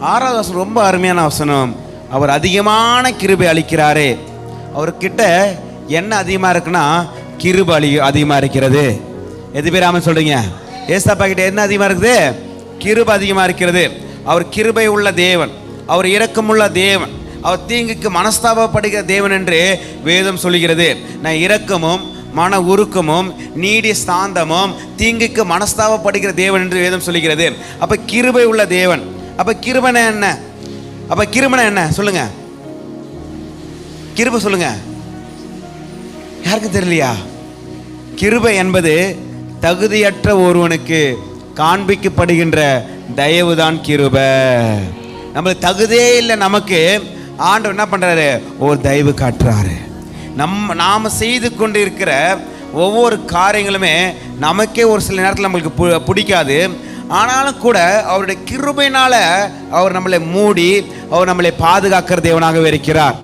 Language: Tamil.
ஆறாவது வசனம் ரொம்ப அருமையான வசனம். அவர் அதிகமான கிருபை அளிக்கிறாரு. அவர்கிட்ட என்ன அதிகமாக இருக்குன்னா கிருபை அழி அதிகமாக இருக்கிறது. எது பேர் ஆமாம் சொல்கிறீங்க ஏசாப்பா கிட்ட என்ன அதிகமாக இருக்குது? கிருபை அதிகமாக இருக்கிறது. அவர் கிருபை உள்ள தேவன். அவர் இரக்கமுள்ள தேவன். அவர் தீங்குக்கு மனஸ்தாபப்படுகிற தேவன் என்று வேதம் சொல்லுகிறது. நான் இரக்கமும் மன உருக்கமும் நீடி ஸ்தாந்தமும் தீங்குக்கு மனஸ்தாபப்படுகிற தேவன் என்று வேதம் சொல்லுகிறது. அப்போ கிருபை உள்ள தேவன். அப்ப கிருபனை என்ன? அப்ப கிருபனை என்ன? சொல்லுங்க. கிருப சொல்லுங்க. யாருக்கும் தெரியலையா? கிருபை என்பது தகுதியற்ற ஒருவனுக்கு காண்பிக்கப்படுகின்ற தயவுதான் கிருப. நம்மளுக்கு தகுதியே இல்லை நமக்கு. ஆண்டவர் என்ன பண்ணுறாரு ஒரு தயவு காட்டுறாரு. நம் நாம் செய்து கொண்டு இருக்கிற ஒவ்வொரு காரியங்களுமே நமக்கே ஒரு சில நேரத்தில் நம்மளுக்கு பு- பிடிக்காது. ஆனாலும் கூட அவருடைய கிருபையினால அவர் நம்மளை மூடி அவர் நம்மளை பாதுகாக்கிற தேவனாகவே இருக்கிறார்.